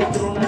cuatro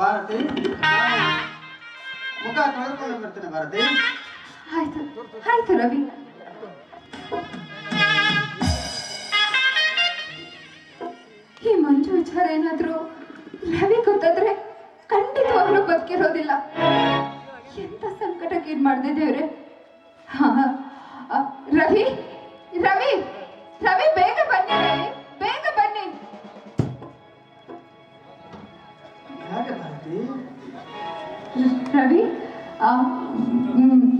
Bharati. ಮುಖ ತೊಳೆದುಕೊಂಡು ಬರ್ತೇನೆ ಭಾರತಿ. ಆಯ್ತು. ರವಿ. ಈ ಮಂಜು ವಿಚಾರ ಏನಾದ್ರು ರವಿ ಗೊತ್ತಾದ್ರೆ ಖಂಡಿತವಾಗ್ಲೂ ಬದುಕಿರೋದಿಲ್ಲ. ಎಂತ ಸಂಕಟಕ್ಕೆ ಇದ್ ಮಾಡಿದೆ ದೇವ್ರೆ? ರವಿ ರವಿ ರವಿ, ಬೇಗ ಬನ್ನಿ. ರವಿ ರವಿ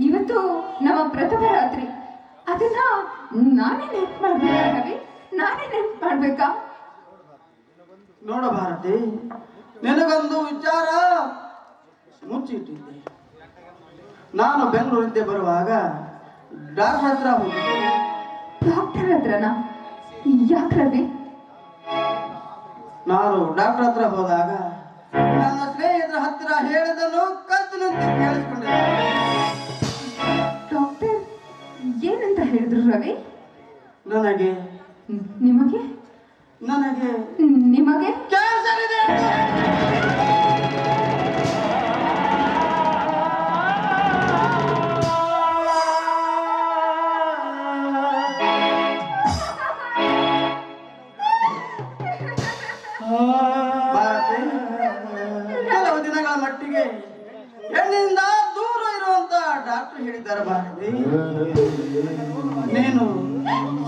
ಇವತ್ತು ನಮ್ಮ ಪ್ರಥಮ ರಾತ್ರಿ. ಅದನ್ನ ನಾನೇ ನೆನ್ಪು ಮಾಡ್ಬೇಕಾ ರವಿ ನಾನೇ ನೆನ್ಪು ಮಾಡ್ಬೇಕಾ? ನೋಡ ಭಾರತಿ ನಿನಗೊಂದು ವಿಚಾರ ಮುಚ್ಚಿಟ್ಟಿದ್ದೆ. ನಾನು ಬೆಂಗಳೂರಿಂದ ಬರುವಾಗ ಡಾಕ್ಟರ್ ಹತ್ರ ಹೋಗಿದ್ದೆ. ಡಾಕ್ಟರ್ ಹತ್ರನಾ? ಯಾಕೆ ರವಿ? ನಾನು ಡಾಕ್ಟರ್ ಹತ್ರ ಹೋದಾಗ ಭಾರತಿ ನೀನು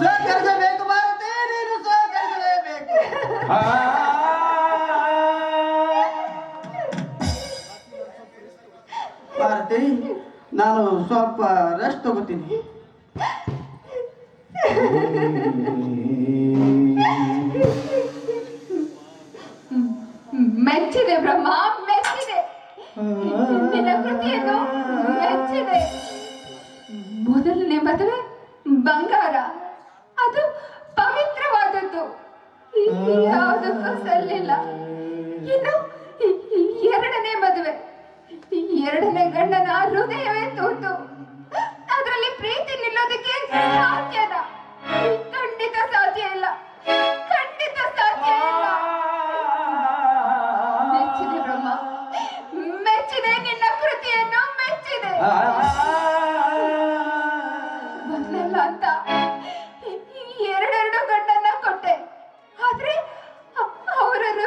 ಸಹಕರಿಸಬೇಕು ಭಾರತಿ ನೀನು ಸಹಕರಿಸಲೇಬೇಕು ಭಾರತಿ ನಾನು ಸ್ವಲ್ಪ ರೆಸ್ಟ್ ತಗೋತೀನಿ. ಮೆಚ್ಚಿದೆ ಬ್ರಹ್ಮ ಮೆಚ್ಚಿದೆ. ನಿನ್ನ ಕೃತಿಯನ್ನು ಮೆಚ್ಚಿದೆ. ಮೊದಲನೇ ಮದುವೆ ಬಂಗಾರ. ಅದು ಪವಿತ್ರವಾದದ್ದು. ಯಾವುದಕ್ಕೂ ಸಲ್ಲಿಲ್ಲ ಇನ್ನು ಎರಡನೇ ಮದುವೆ. ಎರಡನೇ ಗಂಡನ ಹೃದಯವೇ ತೂತು. ಅದರಲ್ಲಿ ಪ್ರೀತಿ ನಿಲ್ಲೋದಕ್ಕೆ ಸಾಧ್ಯನ ಖಂಡಿತ ಸಾಧ್ಯ ಇಲ್ಲ.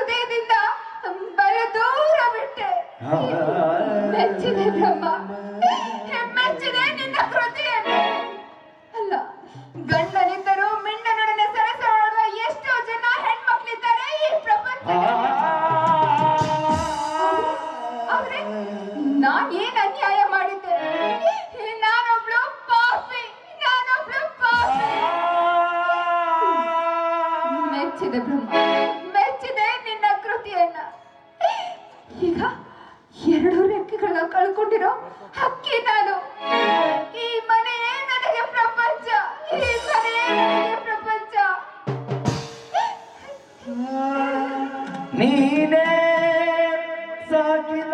ಹೃದಯದಿಂದ ಬರದೂರ ಬಿಟ್ಟೆ ಮೆಚ್ಚಿದೆ ಬ್ರಹ್ಮ. ನೀನೇ ಸಾಕಿದ